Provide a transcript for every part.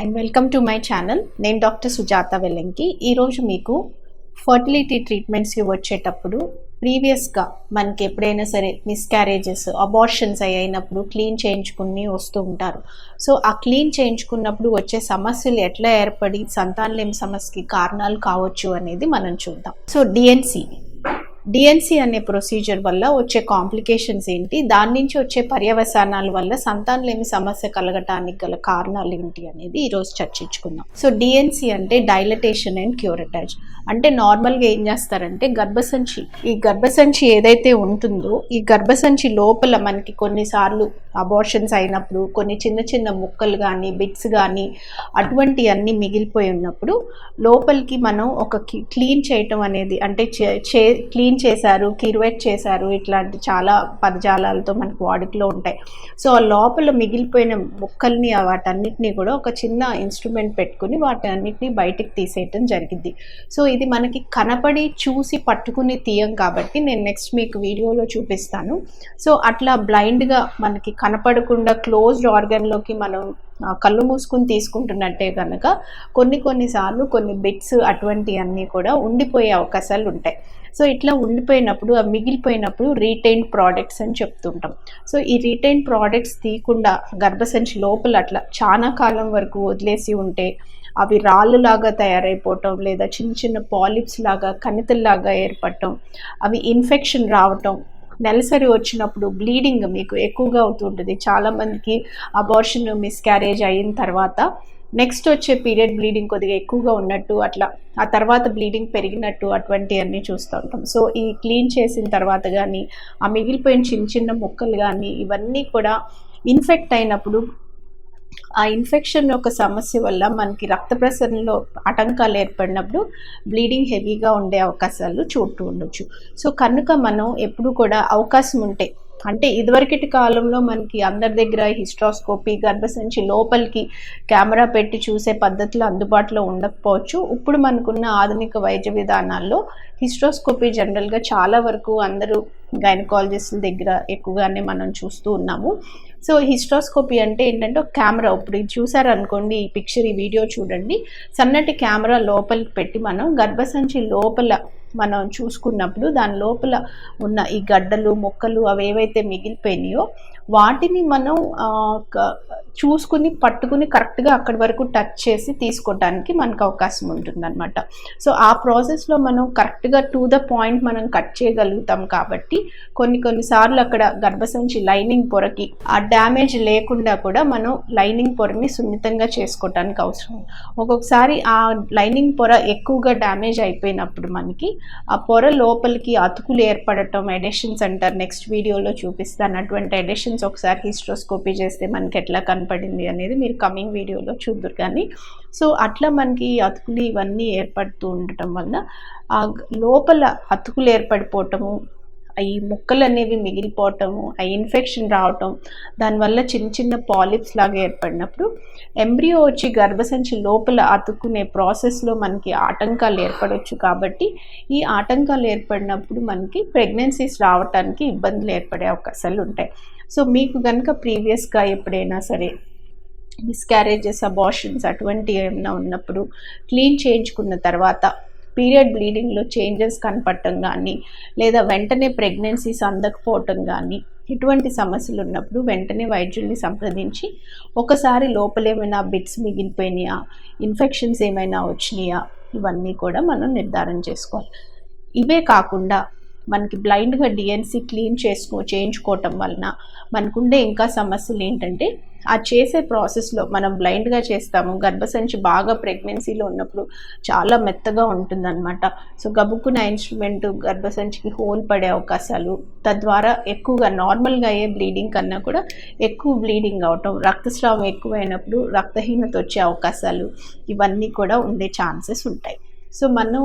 And welcome to my channel నేను doctor Sujatha Vellanki. ఈరోజు మీకు ఫర్టిలిటీ ట్రీట్మెంట్స్కి వచ్చేటప్పుడు ప్రీవియస్గా మనకి ఎప్పుడైనా సరే మిస్క్యారేజెస్ అబార్షన్స్ అయినప్పుడు క్లీన్ చేయించుకుని వస్తూ ఉంటారు. సో ఆ క్లీన్ చేయించుకున్నప్పుడు వచ్చే సమస్యలు ఎట్లా ఏర్పడి సంతానలేమి సమస్యకి కారణాలు కావచ్చు అనేది మనం చూద్దాం. So D and C D and C అనే ప్రొసీజర్ వల్ల వచ్చే కాంప్లికేషన్స్ ఏంటి? దాని నుంచి వచ్చే పర్యవసానాల వల్ల సంతానలేమి సమస్య కలగటానికి గల కారణాలు ఏంటి అనేది ఈరోజు చర్చించుకుందాం. సో డిఎన్సి అంటే డైలటేషన్ అండ్ క్యూరటాజ్ అంటే నార్మల్గా ఏం చేస్తారంటే గర్భసంచి ఈ గర్భసంచి ఏదైతే ఉంటుందో ఈ గర్భసంచి లోపల మనకి కొన్నిసార్లు అబార్షన్స్ అయినప్పుడు కొన్ని చిన్న చిన్న ముక్కలు కానీ బిట్స్ కానీ అటువంటి అన్నీ మిగిలిపోయి ఉన్నప్పుడు లోపలికి మనం ఒక క్లీన్ చేయటం అనేది అంటే చే క్లీన్ చేశారు కిరువెట్ చేశారు ఇట్లాంటి చాలా పదజాలాలతో మనకు వాడుకలో ఉంటాయి. సో ఆ లోపల మిగిలిపోయిన ముక్కల్ని వాటన్నిటిని కూడా ఒక చిన్న ఇన్స్ట్రుమెంట్ పెట్టుకుని వాటన్నిటిని బయటికి తీసేయటం జరిగింది. సో ఇది మనకి కనపడి చూసి పట్టుకుని తీయం కాబట్టి నేను నెక్స్ట్ మీకు వీడియోలో చూపిస్తాను. సో అట్లా బ్లైండ్గా మనకి కనపడకుండా క్లోజ్డ్ ఆర్గన్లోకి మనం కళ్ళు మూసుకుని తీసుకుంటున్నట్టే కనుక కొన్ని కొన్నిసార్లు కొన్ని బిట్స్ అటువంటి అన్నీ కూడా ఉండిపోయే అవకాశాలు ఉంటాయి. సో ఇట్లా ఉండిపోయినప్పుడు ఆ మిగిలిపోయినప్పుడు రీటైన్ ప్రోడక్ట్స్ అని చెప్తుంటాం. సో ఈ రీటైన్ ప్రోడక్ట్స్ తీయకుండా గర్భసంచి లోపల అట్లా చాలా కాలం వరకు వదిలేసి ఉంటే అవి రాళ్ళులాగా తయారైపోవటం లేదా చిన్న చిన్న పాలిప్స్ లాగా కణితల్లాగా ఏర్పడటం అవి ఇన్ఫెక్షన్ రావటం నెలసరి వచ్చినప్పుడు బ్లీడింగ్ మీకు ఎక్కువగా అవుతుంటుంది. చాలామందికి అబార్షన్ మిస్క్యారేజ్ అయిన తర్వాత నెక్స్ట్ వచ్చే పీరియడ్ బ్లీడింగ్ కొద్దిగా ఎక్కువగా ఉన్నట్టు అట్లా ఆ తర్వాత బ్లీడింగ్ పెరిగినట్టు అటువంటి అన్నీ చూస్తూ ఉంటాం. సో ఈ క్లీన్ చేసిన తర్వాత కానీ ఆ మిగిలిపోయిన చిన్న చిన్న ముక్కలు కానీ ఇవన్నీ కూడా ఇన్ఫెక్ట్ అయినప్పుడు ఆ ఇన్ఫెక్షన్ యొక్క సమస్య వల్ల మనకి రక్త ప్రసరణలో ఆటంకాలు ఏర్పడినప్పుడు బ్లీడింగ్ హెవీగా ఉండే అవకాశాలు చూస్తూ ఉండొచ్చు. సో కనుక మనం ఎప్పుడు కూడా అవకాశం ఉంటే అంటే ఇదివరకటి కాలంలో మనకి అందరి దగ్గర హిస్ట్రాస్కోపీ గర్భసంచి లోపలికి కెమెరా పెట్టి చూసే పద్ధతులు అందుబాటులో ఉండకపోవచ్చు. ఇప్పుడు మనకున్న ఆధునిక వైద్య విధానాల్లో హిస్ట్రోస్కోపీ జనరల్గా చాలా వరకు అందరూ గైనకాలజిస్టుల దగ్గర ఎక్కువగానే మనం చూస్తూ ఉన్నాము. సో హిస్ట్రోస్కోపీ అంటే ఏంటంటే ఒక కెమెరా. ఇప్పుడు ఇది చూసారనుకోండి ఈ పిక్చర్ ఈ వీడియో చూడండి. సన్నటి కెమెరా లోపలికి పెట్టి మనం గర్భసంచి లోపల మనం చూసుకున్నప్పుడు దాని లోపల ఉన్న ఈ గడ్డలు మొక్కలు అవి ఏవైతే మిగిలిపోయినాయో వాటిని మనం చూసుకుని పట్టుకుని కరెక్ట్గా అక్కడి వరకు టచ్ చేసి తీసుకోవడానికి మనకు అవకాశం ఉంటుందన్నమాట. సో ఆ ప్రాసెస్లో మనం కరెక్ట్గా టు ద పాయింట్ మనం కట్ చేయగలుగుతాం కాబట్టి కొన్ని కొన్నిసార్లు అక్కడ గర్భసంచి లైనింగ్ పొరకి ఆ డ్యామేజ్ లేకుండా కూడా మనం లైనింగ్ పొరని సున్నితంగా చేసుకోవటానికి అవసరం. ఒక్కొక్కసారి ఆ లైనింగ్ పొర ఎక్కువగా డ్యామేజ్ అయిపోయినప్పుడు మనకి ఆ పొర లోపలికి అతుకులు ఏర్పడటం ఎడిషన్స్ అంటారు నెక్స్ట్ వీడియోలో చూపిస్తాను అటువంటి ఎడిషన్స్ ఒకసారి హిస్ట్రోస్కోపీ చేస్తే మనకి ఎట్లా కనపడింది అనేది మీరు కమింగ్ వీడియోలో చూద్దరు కానీ. సో అట్లా మనకి అతుకులు ఇవన్నీ ఏర్పడుతూ ఉండటం వల్ల ఆ లోపల అతుకులు ఏర్పడిపోవటము ఈ ముక్కలు అనేవి మిగిలిపోవటము ఆ ఇన్ఫెక్షన్ రావటం దానివల్ల చిన్న చిన్న పాలిప్స్ లాగా ఏర్పడినప్పుడు ఎంబ్రియో వచ్చి గర్భసంచి లోపల అతుక్కునే ప్రాసెస్లో మనకి ఆటంకాలు ఏర్పడవచ్చు కాబట్టి ఈ ఆటంకాలు ఏర్పడినప్పుడు మనకి ప్రెగ్నెన్సీస్ రావటానికి ఇబ్బందులు ఏర్పడే అవకాశాలు ఉంటాయి. సో మీకు కనుక ప్రీవియస్గా ఎప్పుడైనా సరే మిస్క్యారేజెస్ అబార్షన్స్ అటువంటి ఏమైనా ఉన్నప్పుడు క్లీన్ చేయించుకున్న తర్వాత పీరియడ్ బ్లీడింగ్లో చేంజెస్ కనపడటం కానీ లేదా వెంటనే ప్రెగ్నెన్సీస్ అందకపోవటం కానీ ఇటువంటి సమస్యలు ఉన్నప్పుడు వెంటనే వైద్యుల్ని సంప్రదించి ఒకసారి లోపలేమైనా బిట్స్ మిగిలిపోయినాయా ఇన్ఫెక్షన్స్ ఏమైనా వచ్చినాయా ఇవన్నీ కూడా మనం నిర్ధారణ చేసుకోవాలి. ఇవే కాకుండా మనకి బ్లైండ్గా డిఎన్సి క్లీన్ చేసుకో చేయించుకోవటం వలన మనకుండే ఇంకా సమస్యలు ఏంటంటే ఆ చేసే ప్రాసెస్లో మనం బ్లైండ్గా చేస్తాము. గర్భసంచి బాగా ప్రెగ్నెన్సీలో ఉన్నప్పుడు చాలా మెత్తగా ఉంటుందన్నమాట. సో గబుక్కున ఇన్స్ట్రుమెంట్ గర్భసంచికి హోల్ పడే అవకాశాలు తద్వారా ఎక్కువగా నార్మల్గా అయ్యే బ్లీడింగ్ కన్నా కూడా ఎక్కువ బ్లీడింగ్ అవటం రక్తస్రావం ఎక్కువైనప్పుడు రక్తహీనత వచ్చే అవకాశాలు ఇవన్నీ కూడా ఉండే ఛాన్సెస్ ఉంటాయి. సో మనం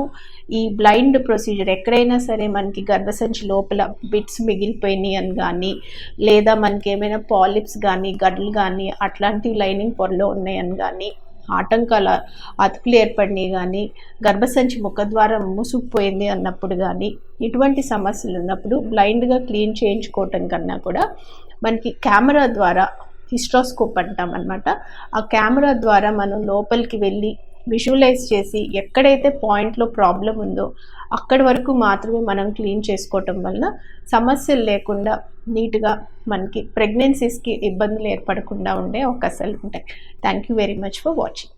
ఈ బ్లైండ్ ప్రొసీజర్ ఎక్కడైనా సరే మనకి గర్భసంచి లోపల బిట్స్ మిగిలిపోయినాయి అని కానీ లేదా మనకి ఏమైనా పాలిప్స్ కానీ గడ్లు కానీ అట్లాంటి లైనింగ్ పొరలో ఉన్నాయని కానీ ఆటంకాల అతుకులు ఏర్పడినాయి కానీ గర్భసంచి ముఖద్వారం మూసుకుపోయింది అన్నప్పుడు కానీ ఇటువంటి సమస్యలు ఉన్నప్పుడు బ్లైండ్గా క్లీన్ చేయించుకోవటం కన్నా కూడా మనకి కెమెరా ద్వారా హిస్ట్రోస్కోప్ అంటాం అనమాట ఆ కెమెరా ద్వారా మనం లోపలికి వెళ్ళి విజువలైజ్ చేసి ఎక్కడైతే పాయింట్లో ప్రాబ్లం ఉందో అక్కడి వరకు మాత్రమే మనం క్లీన్ చేసుకోవటం వల్ల సమస్యలు లేకుండా నీట్గా మనకి ప్రెగ్నెన్సీస్కి ఇబ్బందులు ఏర్పడకుండా ఉండే అవకాశాలు ఉంటాయి. Thank you very much for watching